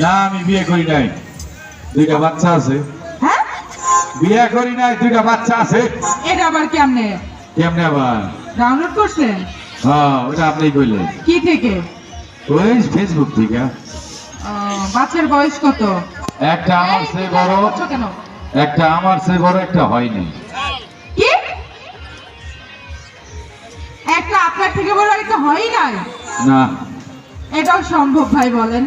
না আমি বিয়ে করি নাই। দুইটা বাচ্চা আছে। হ্যাঁ? বিয়ে করি নাই দুইটা বাচ্চা আছে। এটা আবার কেমনে? কেমনে আবার? ডাউনলোড করছেন? হ্যাঁ ওটা আপনি কইলেন কি থেকে? ওই ফেসবুক থেকে। বাচ্চার বয়স কত? একটা আমার সে বড়। কেন? একটা আমার সে বড় একটা হয়নি। কি? একটা আপনার থেকে বড় একটা হয়ই নাই? না। এটাও সম্ভব ভাই বলেন।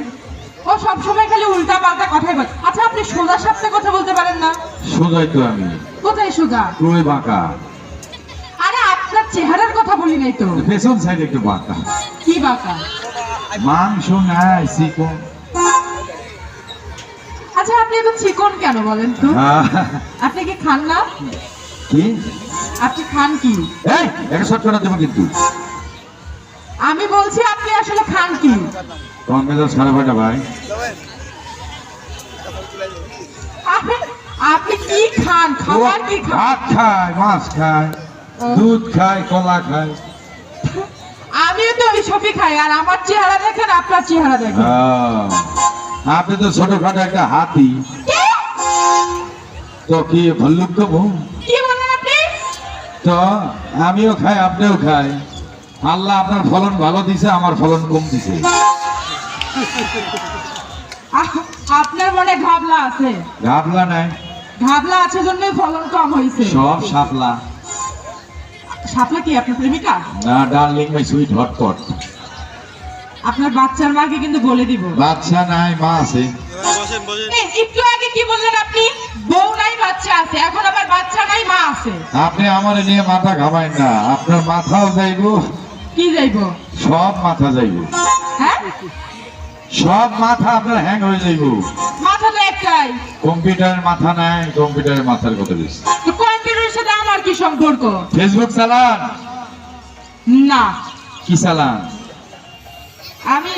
ও সব সময় খালি উল্টা পাল্টা কথাই বলে। আচ্ছা আপনি সোজা সাপটা কথা বলতে পারেন না? সোজাই তো আমি। কোথায় সোজা? তুই বাঁকা। আরে আপনার চেহারার কথা বলি নাই তো। পেছন সাইড একটু বাঁকা। কি বাঁকা? মাংস নাই চিকন। আচ্ছা আপনি এত চিকন কেন বলেন তো। আপনি কি খান না? কি? আপনি খান কি? এই একটা শর্ট করে দেবো কিন্তু। বলছি আপনি আসলে খান কি? তোমার মেজাজ সাড়ে কয়টা ভাই? আপনি- কি খান? খাবার কি খান? ভাত খায় মাছ খায় দুধ খায় কলা খায় আমিও তো ওই সবই খাই আর আমার চেহারা দেখেন আপনার চেহারা দেখেন। আপনি তো ছোটখাটো একটা হাতি। তো কি ভল্লুক তো কি বলেন আপনি? তো আমিও খাই আপনিও খাই। আল্লাহ আপনার ফলন ভালো দিছে আমার ফলন কম দিছে। আপনার মনে ঘাবলা আছে? ঘাবলা নাই। ঘাবলা আছে জন্যই ফলন কম হয়েছে সব সাপলা। সাপলা কি আপনার প্রেমিকা? না ডার্লিং মাই সুইট হটপট। আপনার বাচ্চার মাকে কিন্তু বলে দিব। বাচ্চা নাই মা আছে। একটু আগে কি বললেন আপনি? বউ নাই বাচ্চা আছে। এখন আবার বাচ্চা নাই মা আছে। আপনি আমার নিয়ে মাথা ঘামাই না। আপনার মাথাও যাইব। কি যাইব? সব মাথা যাইব। হ্যাঁ? সব মাথা আপনার হ্যাং হয়ে যাইব। মাথা তো একটাই। কম্পিউটারের মাথা নাই কম্পিউটারের মাথার কথা বেশি কম্পিউটারের সাথে আমার কি সম্পর্ক? ফেসবুক চালান? না। কি চালান? আমি